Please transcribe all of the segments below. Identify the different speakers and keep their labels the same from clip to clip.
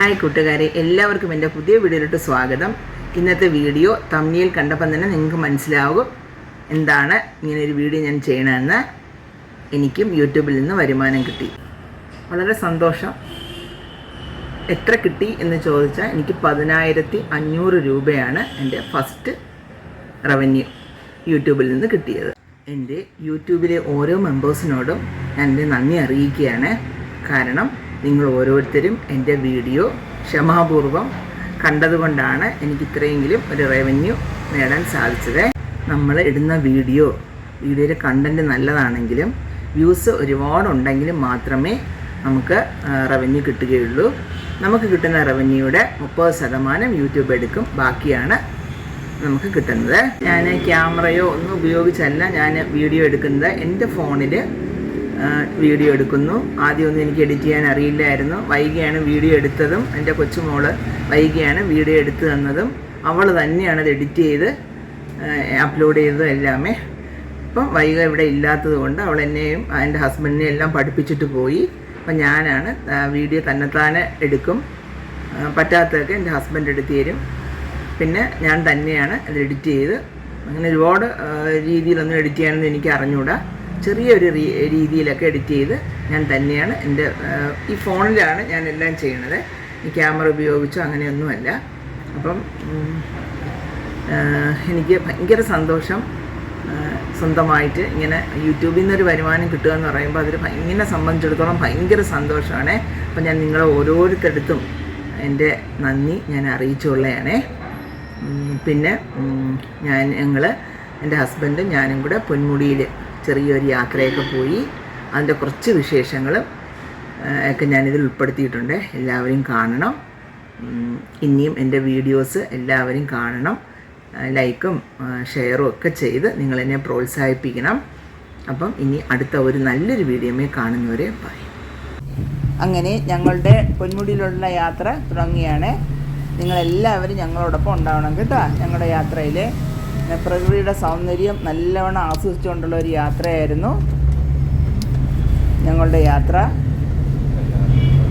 Speaker 1: Hi കൂട്ടുകാരെ എല്ലാവർക്കും എന്റെ പുതിയ വീഡിയോയിലോട്ട് സ്വാഗതം. ഇന്നത്തെ വീഡിയോ തമ്മിയിൽ കണ്ടപ്പം തന്നെ നിങ്ങൾക്ക് മനസ്സിലാവും എന്താണ് ഇങ്ങനെ ഒരു വീഡിയോ ഞാൻ ചെയ്യണമെന്ന് എനിക്കും യൂട്യൂബിൽ നിന്ന് വരുമാനം കിട്ടി. വളരെ സന്തോഷം. എത്ര കിട്ടി എന്ന് ചോദിച്ചാൽ എനിക്ക് പതിനായിരത്തി അഞ്ഞൂറ് രൂപയാണ് എന്റെ ഫസ്റ്റ് റവന്യൂ യൂട്യൂബിൽ നിന്ന് കിട്ടിയത്. എന്റെ യൂട്യൂബിലെ ഓരോ മെമ്പേഴ്സിനോടും ഞാൻ എന്റെ നന്ദി അറിയിക്കുകയാണ്. കാരണം നിങ്ങൾ ഓരോരുത്തരും എന്റെ വീഡിയോ ക്ഷമാപൂർവം കണ്ടതുകൊണ്ടാണ് എനിക്ക് ഇത്രയെങ്കിലും ഒരു റവന്യൂ നേടാൻ സാധിച്ചത്. നമ്മൾ ഇടുന്ന വീഡിയോ വീഡിയോയിലെ കണ്ടന്റ് നല്ലതാണെങ്കിലും വ്യൂസ് ഒരുപാട് ഉണ്ടെങ്കിലും മാത്രമേ നമുക്ക് റവന്യൂ കിട്ടുകയുള്ളൂ. നമുക്ക് കിട്ടുന്ന റവന്യൂയുടെ മുപ്പത് ശതമാനം യൂട്യൂബ് എടുക്കും. ബാക്കിയാണ് നമുക്ക് കിട്ടുന്നത്. ഞാൻ ക്യാമറയോ ഒന്നും ഉപയോഗിച്ചല്ല. ഞാൻ വീഡിയോ എടുക്കുന്നത് എന്റെ ഫോണിൽ വീഡിയോ എടുക്കുന്നു. ആദ്യമൊന്നും എനിക്ക് എഡിറ്റ് ചെയ്യാൻ അറിയില്ലായിരുന്നു. വൈകിയാണ് വീഡിയോ എടുത്തതും. എന്റെ കൊച്ചുമോൾ വൈകിയാണ് വീഡിയോ എടുത്തു തന്നതും. അവൾ തന്നെയാണ് അത് എഡിറ്റ് ചെയ്ത് അപ്ലോഡ് ചെയ്തതും എല്ലാമേ. അപ്പം വൈക ഇവിടെ ഇല്ലാത്തത് കൊണ്ട് അവൾ എന്നെയും എന്റെ ഹസ്ബൻഡിനെയും എല്ലാം പഠിപ്പിച്ചിട്ട് പോയി. അപ്പം ഞാനാണ് വീഡിയോ തന്നെത്താനെ എടുക്കും. പറ്റാത്തതൊക്കെ എന്റെ ഹസ്ബൻഡ് എടുത്ത് തരും. പിന്നെ ഞാൻ തന്നെയാണ് അത് എഡിറ്റ് ചെയ്ത്. അങ്ങനെ ഒരുപാട് രീതിയിലൊന്നും എഡിറ്റ് ചെയ്യാനൊന്നും എനിക്ക് അറിഞ്ഞൂടാ. ചെറിയൊരു രീതിയിലൊക്കെ എഡിറ്റ് ചെയ്ത് ഞാൻ തന്നെയാണ് എന്റെ ഈ ഫോണിലാണ് ഞാൻ എല്ലാം ചെയ്യണത്. ഈ ക്യാമറ ഉപയോഗിച്ചോ അങ്ങനെയൊന്നുമല്ല. അപ്പം എനിക്ക് ഭയങ്കര സന്തോഷം സ്വന്തമായിട്ട് ഇങ്ങനെ യൂട്യൂബിൽ നിന്നൊരു വരുമാനം കിട്ടുക എന്ന് പറയുമ്പോൾ അതൊരു ഭയങ്കര സംബന്ധിച്ചിടത്തോളം ഭയങ്കര സന്തോഷമാണ് അപ്പം ഞാൻ നിങ്ങളെ ഓരോരുത്തടുത്തും എന്റെ നന്ദി ഞാൻ അറിയിച്ചുള്ളതാണ് പിന്നെ ഞാൻ ഞങ്ങൾ എന്റെ ഹസ്ബൻഡും ഞാനും കൂടെ പൊന്മുടിയിൽ ചെറിയൊരു യാത്രയൊക്കെ പോയി. അതിന്റെ കുറച്ച് വിശേഷങ്ങളും ഒക്കെ ഞാനിതിൽ ഉൾപ്പെടുത്തിയിട്ടുണ്ട്. എല്ലാവരും കാണണം. ഇനിയും എന്റെ വീഡിയോസ് എല്ലാവരും കാണണം. ലൈക്കും ഷെയറും ഒക്കെ ചെയ്ത് നിങ്ങളെന്നെ പ്രോത്സാഹിപ്പിക്കണം. അപ്പം ഇനി അടുത്ത ഒരു നല്ലൊരു വീഡിയോമേ കാണുന്നവരെ ബൈ. അങ്ങനെ ഞങ്ങളുടെ പൊന്മുടിയിലുള്ള യാത്ര തുടങ്ങിയാണ് നിങ്ങളെല്ലാവരും ഞങ്ങളോടൊപ്പം ഉണ്ടാവണം കേട്ടോ ഞങ്ങളുടെ യാത്രയിൽ പ്രകൃതിയുടെ സൗന്ദര്യം നല്ലവണ്ണം ആസ്വദിച്ചുകൊണ്ടുള്ള ഒരു യാത്രയായിരുന്നു ഞങ്ങളുടെ യാത്ര.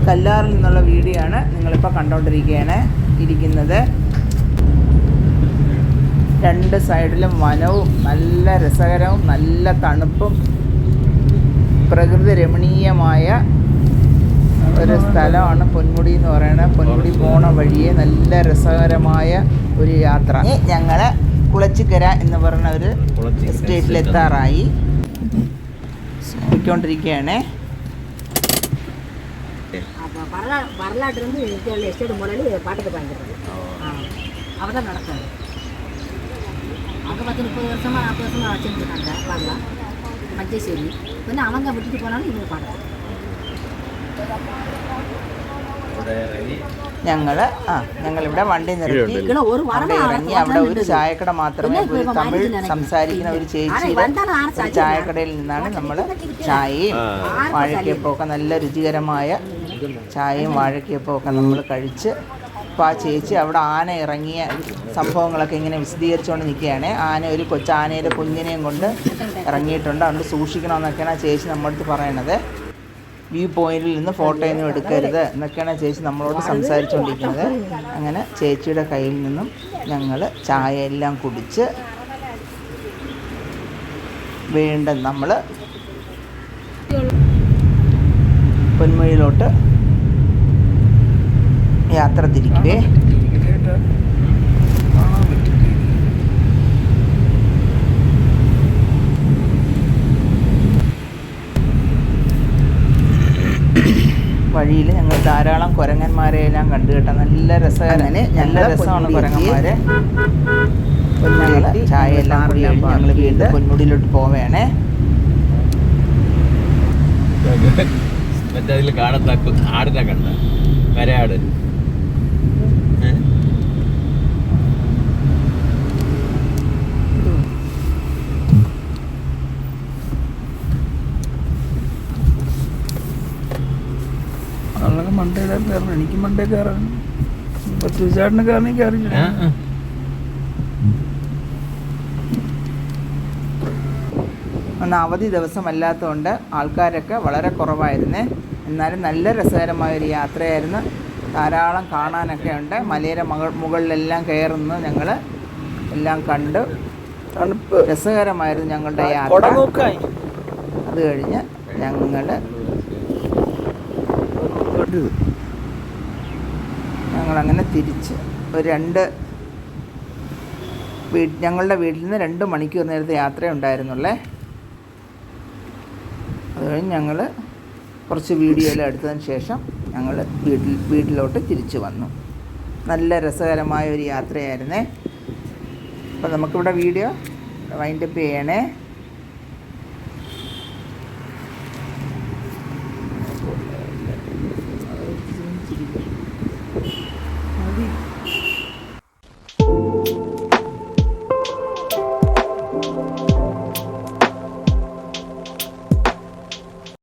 Speaker 1: കല്ലാറിൽ നിന്നുള്ള വീഡിയോ ആണ് നിങ്ങളിപ്പോൾ കണ്ടുകൊണ്ടിരിക്കുകയാണ് ഇരിക്കുന്നത്. രണ്ട് സൈഡിലും വനവും നല്ല രസകരവും നല്ല തണുപ്പും പ്രകൃതി രമണീയമായ ഒരു സ്ഥലമാണ് പൊന്മുടി എന്ന് പറയുന്നത്. പൊന്മുടി പോണ വഴിയെ നല്ല രസകരമായ ഒരു യാത്ര. ഞങ്ങൾ കുളച്ചിക്കര എന്ന് പറയുന്ന ഒരു എസ്റ്റേറ്റിൽ എത്താറായി പോയിക്കൊണ്ടിരിക്കുകയാണേ
Speaker 2: அப்போ வரலா வரலாற்றுலேருந்து இந்தியாவில் எஸ்டேட் மூலையில் பாட்டுக்கு வாங்கிடுறது அவள் தான் நடக்காது அங்கே பத்து முப்பது வருஷமாக நாற்பது வருஷமாக வச்சுட்டு இருக்காங்க பாடலாம் மஞ்சேஸ்வரி പിന്നെ அவங்க விட்டுட்டு போனாலும் இவங்க பாடுறது
Speaker 1: ഞങ്ങൾ ആ ഞങ്ങളിവിടെ വണ്ടി നിർത്തി.
Speaker 2: വണ്ടി
Speaker 1: ഇറങ്ങി അവിടെ ഒരു ചായക്കട മാത്രമേ ഒരു തമിഴ് സംസാരിക്കുന്ന ഒരു ചേച്ചി ചായക്കടയിൽ? നിന്നാണ് നമ്മൾ ചായയും വാഴക്കയപ്പമൊക്കെ നല്ല രുചികരമായ ചായയും വാഴക്കയപ്പമൊക്കെ നമ്മൾ കഴിച്ച് അപ്പോൾ ആ ചേച്ചി അവിടെ ആന ഇറങ്ങിയ സംഭവങ്ങളൊക്കെ ഇങ്ങനെ വിശദീകരിച്ചുകൊണ്ട് നിൽക്കുകയാണ് ആന ഒരു കൊച്ചാനയുടെ കുഞ്ഞിനെയും കൊണ്ട് ഇറങ്ങിയിട്ടുണ്ട്. അതുകൊണ്ട് സൂക്ഷിക്കണമെന്നൊക്കെയാണ് ആ ചേച്ചി നമ്മുടെ അടുത്ത് പറയണത്. വ്യൂ പോയിന്റിൽ നിന്ന് ഫോട്ടോയൊന്നും എടുക്കരുത് എന്നൊക്കെയാണ് ചേച്ചി നമ്മളോട് സംസാരിച്ചുകൊണ്ടിരിക്കുന്നത് അങ്ങനെ ചേച്ചിയുടെ കയ്യിൽ നിന്നും ഞങ്ങൾ ചായ എല്ലാം കുടിച്ച് വീണ്ടും നമ്മൾ പൊന്മുയിലോട്ട് യാത്ര തിരിക്കുവേ വഴിയിൽ ഞങ്ങൾ ധാരാളം കുരങ്ങന്മാരെ എല്ലാം കണ്ടു കേട്ടോ. നല്ല രസകരം നല്ല രസമാണ് കുരങ്ങന്മാരെ. ഞങ്ങൾ ചായ എല്ലാം ഞങ്ങൾ വീണ്ടും പൊന്മുടിയിലോട്ട് പോവേണേ.
Speaker 3: മറ്റേ അതിൽ കാണത്താക്കും ആടിനെ കണ്ട. വരയാട്
Speaker 4: മണ്ടേ കയറണം എനിക്ക് മണ്ടേ കയറാൻ പത്ത് ചേട്ടന് കയറണി കയറില്ല.
Speaker 1: അന്ന് അവധി ദിവസമല്ലാത്തതുകൊണ്ട് ആൾക്കാരൊക്കെ വളരെ കുറവായിരുന്നേ. എന്നാലും നല്ല രസകരമായൊരു യാത്രയായിരുന്നു. ധാരാളം കാണാനൊക്കെ ഉണ്ട്. മലയുടെ മകൾ മുകളിലെല്ലാം കയറുന്നു ഞങ്ങൾ എല്ലാം കണ്ട്. രസകരമായിരുന്നു ഞങ്ങളുടെ
Speaker 4: കൊട
Speaker 1: യാത്ര അത് കഴിഞ്ഞ് ഞങ്ങൾ ഞങ്ങളങ്ങനെ തിരിച്ച് ഒരു രണ്ട് വീ ഞങ്ങളുടെ വീട്ടിൽ നിന്ന് രണ്ട് മണിക്കൂർ നേരത്തെ യാത്രയുണ്ടായിരുന്നുള്ളേ. അത് കഴിഞ്ഞ് ഞങ്ങൾ കുറച്ച് വീഡിയോ എടുത്തതിന് ശേഷം ഞങ്ങൾ വീട്ടിൽ വീട്ടിലോട്ട് തിരിച്ചു വന്നു. നല്ല രസകരമായ ഒരു യാത്രയായിരുന്നേ. അപ്പോൾ നമുക്കിവിടെ വീഡിയോ വൈൻഡപ്പ് ചെയ്യണേ.